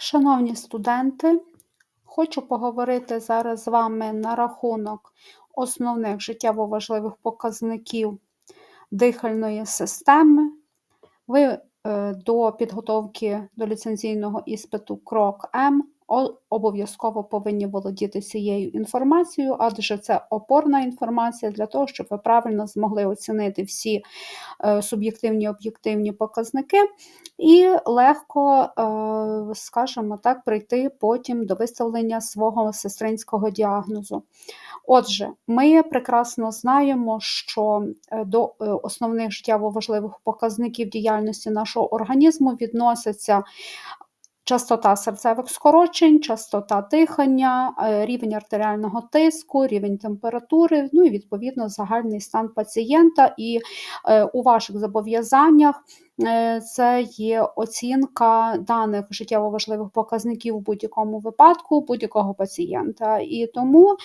Шановні студенти, хочу поговорити зараз з вами на рахунок основних життєво важливих показників дихальної системи. Ви е, до підготовки до ліцензійного іспиту крок М обов'язково повинні володіти цією інформацією, адже це опорна інформація для того, щоб ви правильно змогли оцінити всі е, суб'єктивні об'єктивні показники і легко, е, скажімо так, прийти потім до виставлення свого сестринського діагнозу. Отже, ми прекрасно знаємо, що е, до основних життєво важливих показників діяльності нашого організму відносяться частота серцевих скорочень, частота дихання, е, рівень артеріального тиску, рівень температури, ну і відповідно загальний стан пацієнта. І е, у ваших зобов'язаннях це є оцінка даних життєво важливих показників у будь-якому випадку будь-якого пацієнта. І тому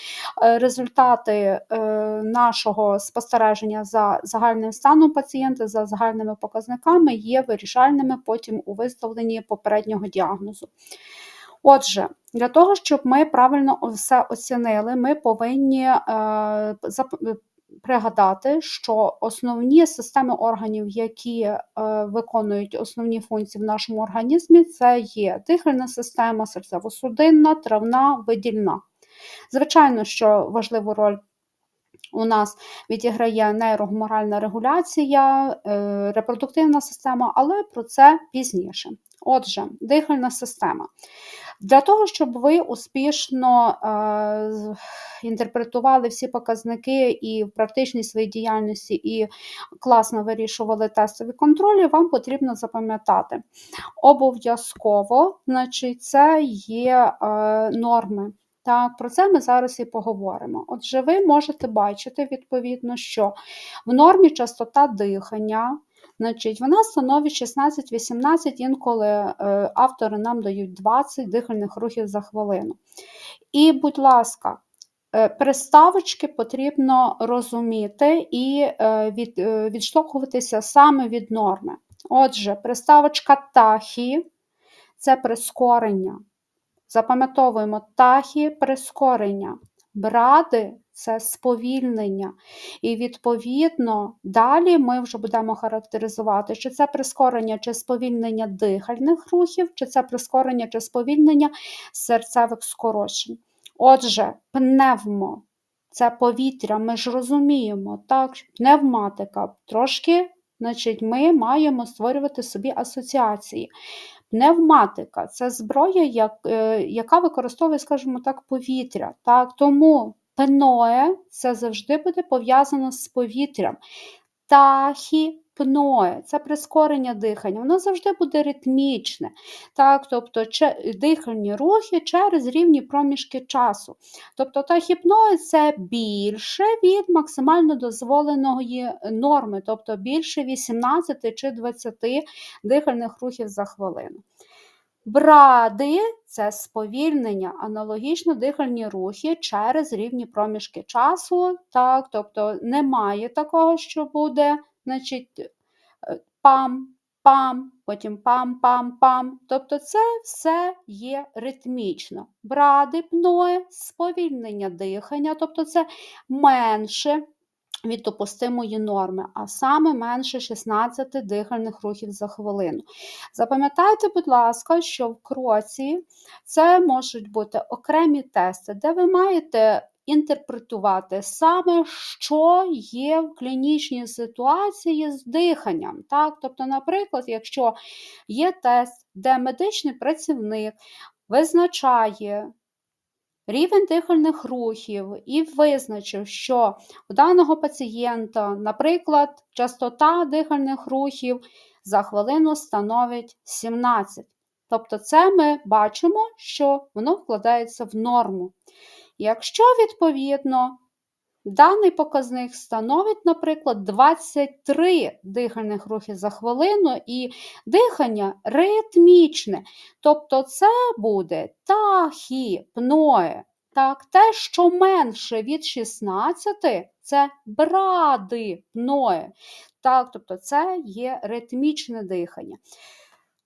е, результати е, нашого спостереження за загальним станом пацієнта, за загальними показниками є вирішальними потім у виставленні попереднього діагнозу. Отже, для того, щоб ми правильно все оцінили, ми повинні пригадати, що основні системи органів, які е, виконують основні функції в нашому організмі, це є дихальна система, серцево-судинна, травна, видільна. Звичайно, що важливу роль. У нас відіграє нейрогуморальна регуляція, е, репродуктивна система, але про це пізніше. Отже, дихальна система. Для того, щоб ви успішно е, інтерпретували всі показники і в практичній своїй діяльності, і класно вирішували тестові контролі, вам потрібно запам'ятати. Обов'язково, значить, це є е, норми. Так, про це ми зараз і поговоримо. Отже, ви можете бачити, відповідно, що в нормі частота дихання. Значить, Вона становить 16-18, інколи е, автори нам дають 20 дихальних рухів за хвилину. І, будь ласка, е, приставочки потрібно розуміти і е, від, відштовхуватися саме від норми. Отже, приставочка тахі це прискорення. Запам'ятовуємо тахі прискорення. Бради це сповільнення. І, відповідно, далі ми вже будемо характеризувати, чи це прискорення чи сповільнення дихальних рухів, чи це прискорення чи сповільнення серцевих скорочень. Отже, пневмо це повітря, ми ж розуміємо, так, пневматика трошки. Значить, ми маємо створювати собі асоціації. Пневматика це зброя, е, яка використовує, скажімо так, повітря. Так? Тому пное це завжди буде пов'язано з повітрям. Тахі пное це прискорення дихання, воно завжди буде ритмічне, так, тобто дихальні рухи через рівні проміжки часу. Тобто тахіпноє це більше від максимально дозволеної норми, тобто більше 18 чи 20 дихальних рухів за хвилину. Бради це сповільнення, аналогічно дихальні рухи через рівні проміжки часу. Так, Тобто немає такого, що буде значить, е, пам, пам, потім пам-пам-пам. Тобто це все є ритмічно. Бради пное, сповільнення дихання, тобто це менше від допустимої норми, а саме менше 16 дихальних рухів за хвилину. Запам'ятайте, будь ласка, що в кроці це можуть бути окремі тести, де ви маєте інтерпретувати саме, що є в клінічній ситуації з диханням. Так? Тобто, наприклад, якщо є тест, де медичний працівник визначає рівень дихальних рухів і визначив, що у даного пацієнта, наприклад, частота дихальних рухів за хвилину становить 17. Тобто, це ми бачимо, що воно вкладається в норму. Якщо, відповідно, Даний показник становить, наприклад, 23 дихальних рухи за хвилину, і дихання ритмічне. Тобто це буде тахіпное. Так, Те, що менше від 16, це бради пное. Так, Тобто це є ритмічне дихання.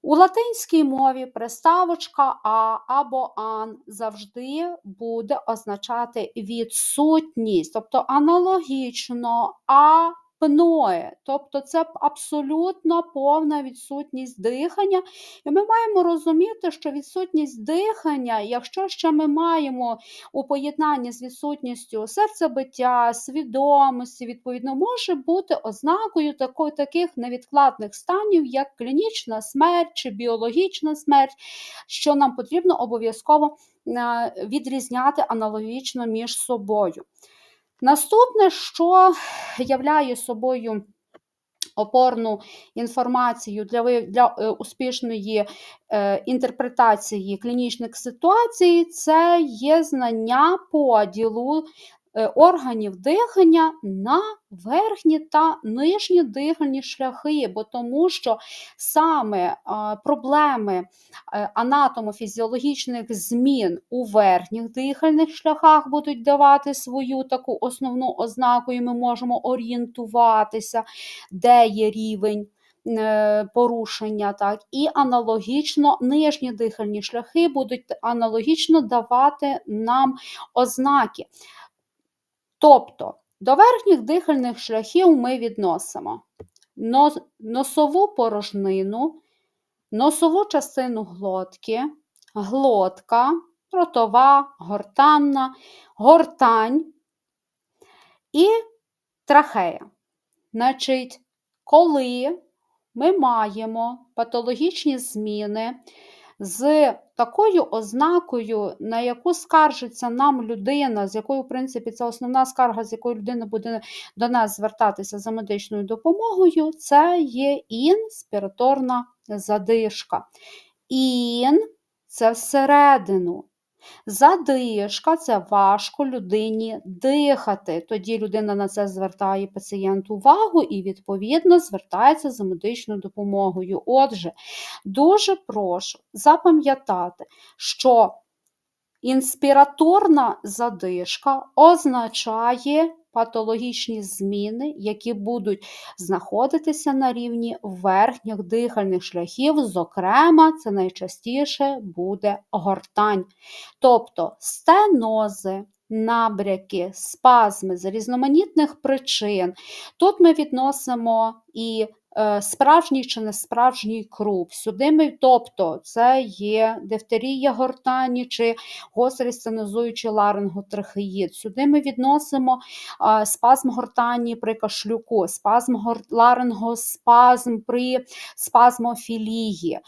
У латинській мові приставочка а або ан завжди буде означати відсутність, тобто аналогічно а пноє, тобто це абсолютно повна відсутність дихання. І ми маємо розуміти, що відсутність дихання, якщо ще ми маємо у поєднанні з відсутністю серцебиття, свідомості, відповідно, може бути ознакою такої, таких невідкладних станів, як клінічна смерть чи біологічна смерть, що нам потрібно обов'язково е, відрізняти аналогічно між собою. Наступне, що являє собою опорну інформацію для для е, успішної е, інтерпретації клінічних ситуацій, це є знання поділу органів дихання на верхні та нижні дихальні шляхи, бо тому що саме проблеми е, анатомофізіологічних змін у верхніх дихальних шляхах будуть давати свою таку основну ознаку, і ми можемо орієнтуватися, де є рівень. Е, порушення, так, і аналогічно нижні дихальні шляхи будуть аналогічно давати нам ознаки. Тобто до верхніх дихальних шляхів ми відносимо носову порожнину, носову частину глотки, глотка, ротова, гортанна, гортань і трахея. Значить, коли ми маємо патологічні зміни з такою ознакою, на яку скаржиться нам людина, з якою, в принципі, це основна скарга, з якою людина буде до нас звертатися за медичною допомогою, це є інспіраторна задишка. Ін це всередину. Задишка це важко людині дихати. Тоді людина на це звертає пацієнт увагу і, відповідно, звертається за медичною допомогою. Отже, дуже прошу запам'ятати, що інспіраторна задишка означає патологічні зміни, які будуть знаходитися на рівні верхніх дихальних шляхів, зокрема, це найчастіше буде гортань. Тобто стенози, набряки, спазми з різноманітних причин. Тут ми відносимо і справжній чи не справжній круп. Сюди ми, тобто це є дифтерія гортані чи гострий стенозуючий ларинготрахеїд. Сюди ми відносимо спазм гортані при кашлюку, спазм ларингоспазм при спазмофілії.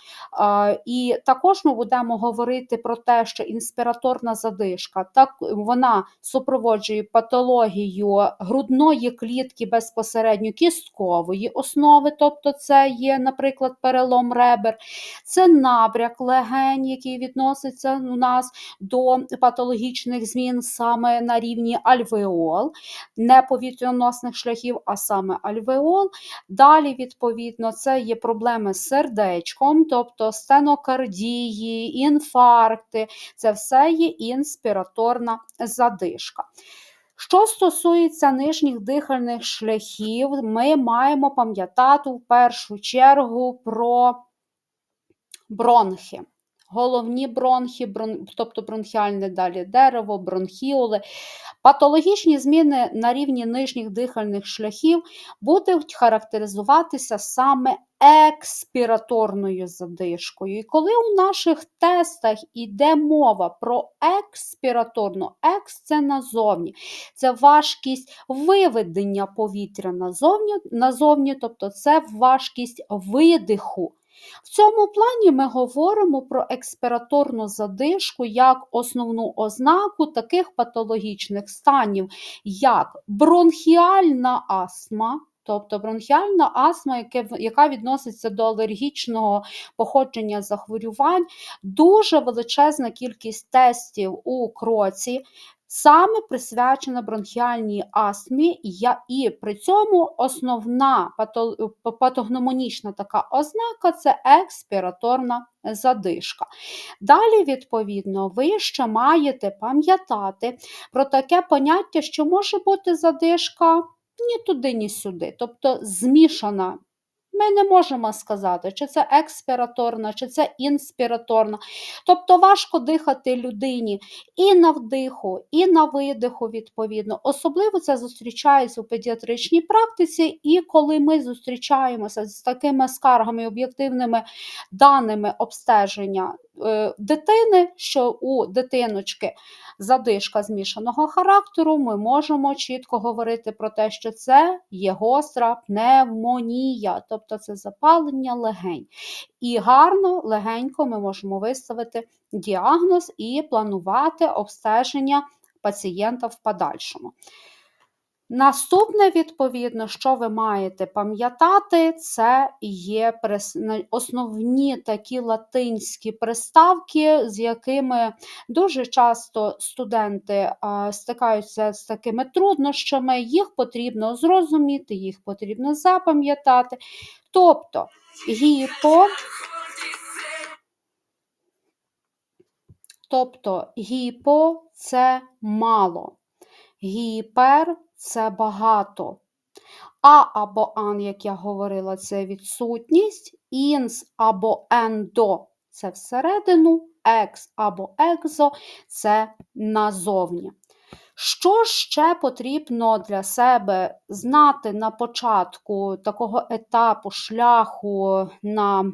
І також ми будемо говорити про те, що інспіраторна задишка так, вона супроводжує патологію грудної клітки безпосередньо кісткової основи тобто це є, наприклад, перелом ребер, це набряк легень, який відноситься у нас до патологічних змін саме на рівні альвеол, не повітряносних шляхів, а саме альвеол. Далі, відповідно, це є проблеми з сердечком, тобто стенокардії, інфаркти, це все є інспіраторна задишка. Що стосується нижніх дихальних шляхів, ми маємо пам'ятати в першу чергу про бронхи. Головні бронхи, брон, тобто бронхіальне далі дерево, бронхіоли. Патологічні зміни на рівні нижніх дихальних шляхів будуть характеризуватися саме експіраторною задишкою. І коли у наших тестах йде мова про експіраторну, екс це назовні, це важкість виведення повітря назовні, назовні тобто це важкість видиху. В цьому плані ми говоримо про експіраторну задишку як основну ознаку таких патологічних станів, як бронхіальна астма. Тобто бронхіальна астма, яка відноситься до алергічного походження захворювань, дуже величезна кількість тестів у кроці саме присвячена бронхіальній астмі, і при цьому основна патогномонічна така ознака це експіраторна задишка. Далі, відповідно, ви ще маєте пам'ятати про таке поняття, що може бути задишка ні туди, ні сюди, тобто змішана Ми не можемо сказати, чи це експіраторна, чи це інспіраторна. Тобто важко дихати людині і на вдиху, і на видиху, відповідно. Особливо це зустрічається у педіатричній практиці, і коли ми зустрічаємося з такими скаргами, об'єктивними даними обстеження дитини, що у дитиночки задишка змішаного характеру, ми можемо чітко говорити про те, що це є гостра пневмонія, тобто це запалення легень. І гарно, легенько ми можемо виставити діагноз і планувати обстеження пацієнта в подальшому. Наступне, відповідно, що ви маєте пам'ятати, це є основні такі латинські приставки, з якими дуже часто студенти стикаються з такими труднощами, їх потрібно зрозуміти, їх потрібно запам'ятати. Тобто гіпо, тобто гіпо це мало, гіпер це багато. А або ан, як я говорила, це відсутність, інс або ендо це всередину, екс або екзо це назовні. Що ще потрібно для себе знати на початку такого етапу шляху на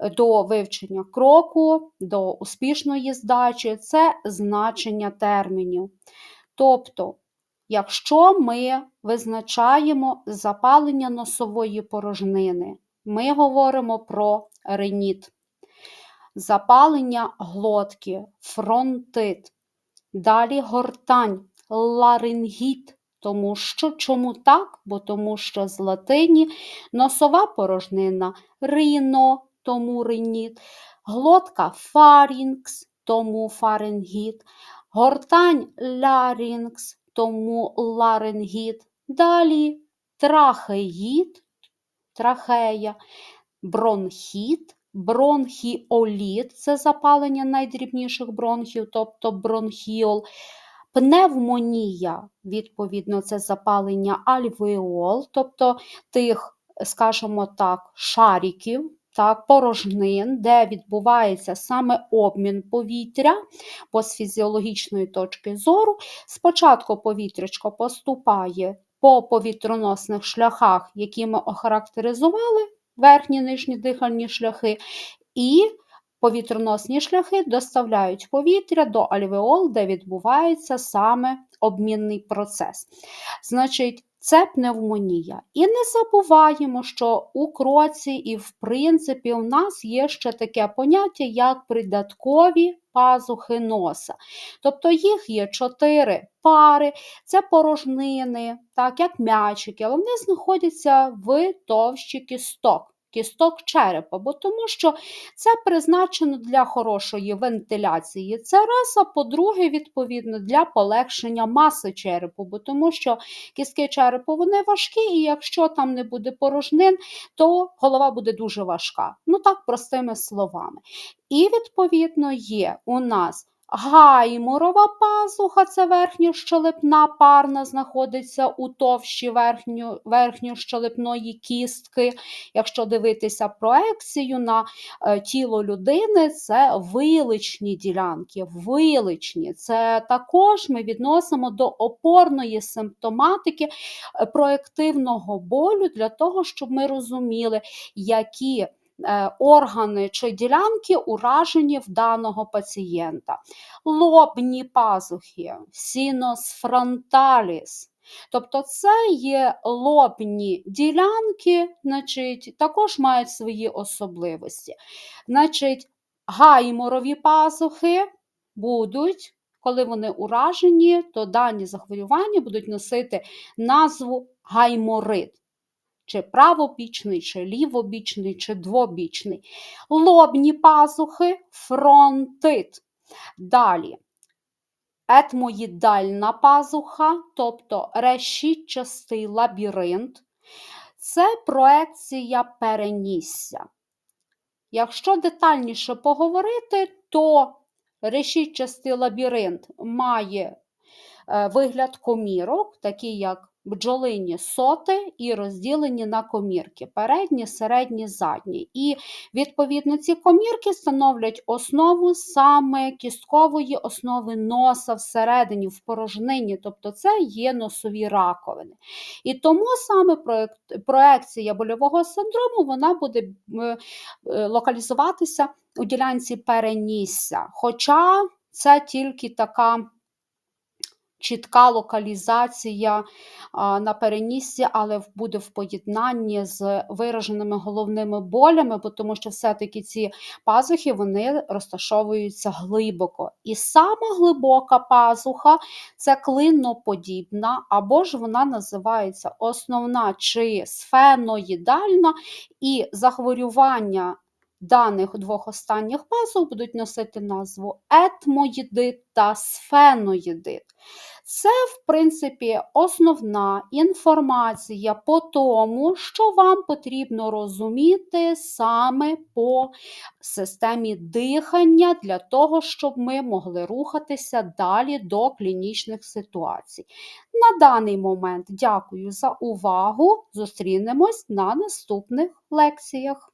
до вивчення кроку, до успішної здачі це значення термінів. Тобто, Якщо ми визначаємо запалення носової порожнини, ми говоримо про реніт, запалення глотки, фронтит, далі гортань, ларингіт. Тому що чому так? Бо тому що з латині носова порожнина рино, тому реніт, глотка фарінкс, тому фарингіт, гортань ларінкс, тому ларингіт. Далі трахеїд, трахея, бронхіт, бронхіоліт це запалення найдрібніших бронхів, тобто бронхіол. Пневмонія, відповідно, це запалення альвеол, тобто тих, скажімо так, шариків, так, порожнин, де відбувається саме обмін повітря, бо з фізіологічної точки зору, спочатку повітрячко поступає по повітроносних шляхах, які ми охарактеризували, верхні нижні дихальні шляхи, і повітроносні шляхи доставляють повітря до альвеол, де відбувається саме обмінний процес. Значить, це пневмонія. І не забуваємо, що у кроці, і, в принципі, у нас є ще таке поняття, як придаткові пазухи носа. Тобто їх є чотири пари, це порожнини, так, як м'ячики, але вони знаходяться в товщі кісток кісток черепа, бо тому що це призначено для хорошої вентиляції. Це раз, а по-друге, відповідно, для полегшення маси черепу, бо тому що кістки черепу вони важкі, і якщо там не буде порожнин, то голова буде дуже важка. Ну так, простими словами. І, відповідно, є у нас Гаймурова пазуха це верхньощелепна парна, знаходиться у товщі верхньо, верхньощелепної кістки. Якщо дивитися проекцію на е, тіло людини, це виличні ділянки, виличні. Це також ми відносимо до опорної симптоматики е, проективного болю для того, щоб ми розуміли, які органи чи ділянки уражені в даного пацієнта. Лобні пазухи, сінос фронталіс. Тобто це є лобні ділянки, значить, також мають свої особливості. Значить, Гайморові пазухи будуть, коли вони уражені, то дані захворювання будуть носити назву гайморит чи правобічний, чи лівобічний, чи двобічний. Лобні пазухи, фронтит. Далі. Етмоїдальна пазуха, тобто решітчастий лабіринт, це проекція перенісся. Якщо детальніше поговорити, то решітчастий лабіринт має е, вигляд комірок, такий як бджолині соти і розділені на комірки передні, середні, задні. І відповідно ці комірки становлять основу саме кісткової основи носа всередині, в порожнині, тобто це є носові раковини. І тому саме проекція больового синдрому вона буде е, локалізуватися у ділянці перенісся. Хоча це тільки така чітка локалізація на переніссі, але буде в поєднанні з вираженими головними болями, бо тому що все-таки ці пазухи вони розташовуються глибоко. І сама глибока пазуха це клиноподібна, або ж вона називається основна чи сфеноїдальна, і захворювання даних двох останніх пазух будуть носити назву етмоїдит та сфеноїдит. Це, в принципі, основна інформація по тому, що вам потрібно розуміти саме по системі дихання для того, щоб ми могли рухатися далі до клінічних ситуацій. На даний момент дякую за увагу. Зустрінемось на наступних лекціях.